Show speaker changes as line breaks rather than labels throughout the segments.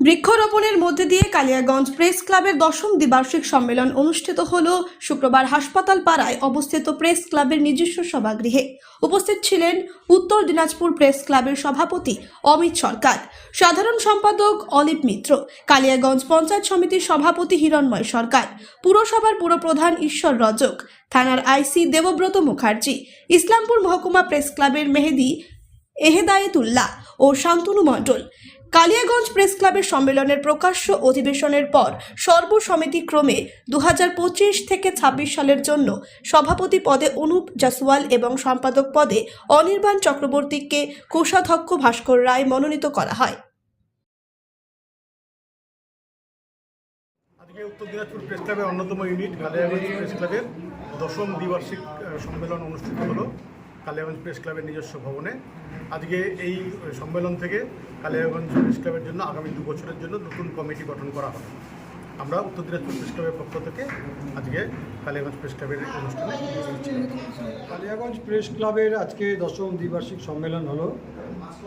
বৃক্ষরোপণের মধ্যে দিয়ে কালিয়াগঞ্জ প্রেস ক্লাবের দশম দ্বিবার্ষিক সম্মেলন অনুষ্ঠিত হল। শুক্রবার হাসপাতাল পাড়ায় অবস্থিত প্রেস ক্লাবের নিজস্ব সভাগৃহে উপস্থিত ছিলেন উত্তর দিনাজপুর প্রেস ক্লাবের সভাপতি অমিত সরকার, সাধারণ সম্পাদক অলিপ মিত্র, কালিয়াগঞ্জ পঞ্চায়েত সমিতির সভাপতি হিরণময় সরকার, পুরসভার পুরপ্রধান ঈশ্বর রজক, থানার আইসি দেবব্রত মুখার্জি, ইসলামপুর মহকুমা প্রেস ক্লাবের মেহেদি এহেদায়েতুল্লাহ ও শান্তনু মণ্ডল। কালিয়াগঞ্জ প্রেস ক্লাবের সম্মেলনের প্রকাশ্য অধিবেশনের পর সর্বসমিতি ক্রমে দু থেকে ২৬ সালের জন্য সভাপতি পদে অনুপ জাসওয়াল এবং সম্পাদক পদে অনির্বাণ চক্রবর্তীকে কোষাধ্যক্ষ ভাস্কর রায় মনোনীত করা হয়।
উত্তর দিনাজপুর প্রেস ক্লাবের অন্যতম ইউনিট কালিয়াগঞ্জ প্রেস ক্লাবের দশম দ্বিবার্ষিক সম্মেলন অনুষ্ঠিত হলো। কালিয়াগঞ্জ প্রেস ক্লাবের নিজস্ব ভবনে। আজকে এই সম্মেলন থেকে কালিয়াগঞ্জ প্রেস ক্লাবের জন্য আগামী দু বছরের জন্য নতুন কমিটি গঠন করা হবে। আমরা উত্তর দিনাজপুর প্রেস ক্লাবের পক্ষ থেকে আজকে কালিয়াগঞ্জ প্রেস ক্লাবের অনুষ্ঠানে
কালিয়াগঞ্জ প্রেস ক্লাবের আজকে দশম দ্বিবার্ষিক সম্মেলন হলো।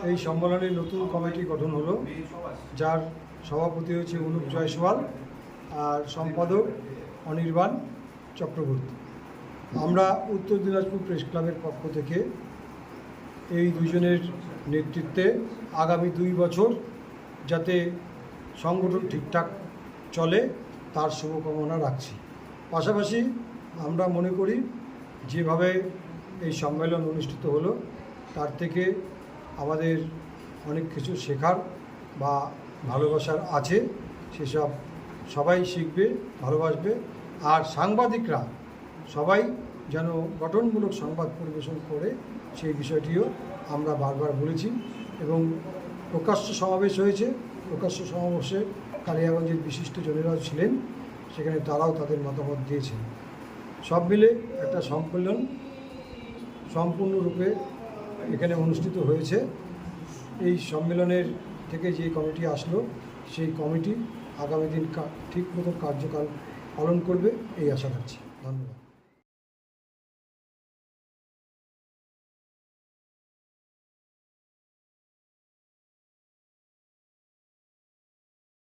এই সম্মেলনে নতুন কমিটি গঠন হলো, যার সভাপতি হচ্ছে অনুপ জয়সওয়াল আর সম্পাদক অনির্বাণ চক্রবর্তী। আমরা উত্তর দিনাজপুর প্রেস ক্লাবের পক্ষ থেকে এই দুজনের নেতৃত্বে আগামী দুই বছর যাতে সংগঠন ঠিকঠাক চলে, তার শুভকামনা রাখছি। পাশাপাশি আমরা মনে করি, যেভাবে এই সম্মেলন অনুষ্ঠিত হলো, তার থেকে আমাদের অনেক কিছু শেখার বা ভালোবাসার আছে, সেসব সবাই শিখবে, ভালোবাসবে। আর সাংবাদিকরা সবাই যেন গঠনমূলক সংবাদ পরিবেশন করে সেই বিষয়টিও আমরা বারবার বলেছি এবং প্রকাশ্য সমাবেশ হয়েছে। প্রকাশ্য সমাবেশে কালিয়াগঞ্জের বিশিষ্ট জনেরাও ছিলেন, সেখানে তারাও তাদের মতামত দিয়েছেন। সব মিলে একটা সম্মেলন সম্পূর্ণরূপে এখানে অনুষ্ঠিত হয়েছে। এই সম্মেলনের থেকে যে কমিটি আসলো, সেই কমিটি আগামী দিন ঠিক মতো কার্যকাল পালন করবে, এই আশা রাখছি। ধন্যবাদ।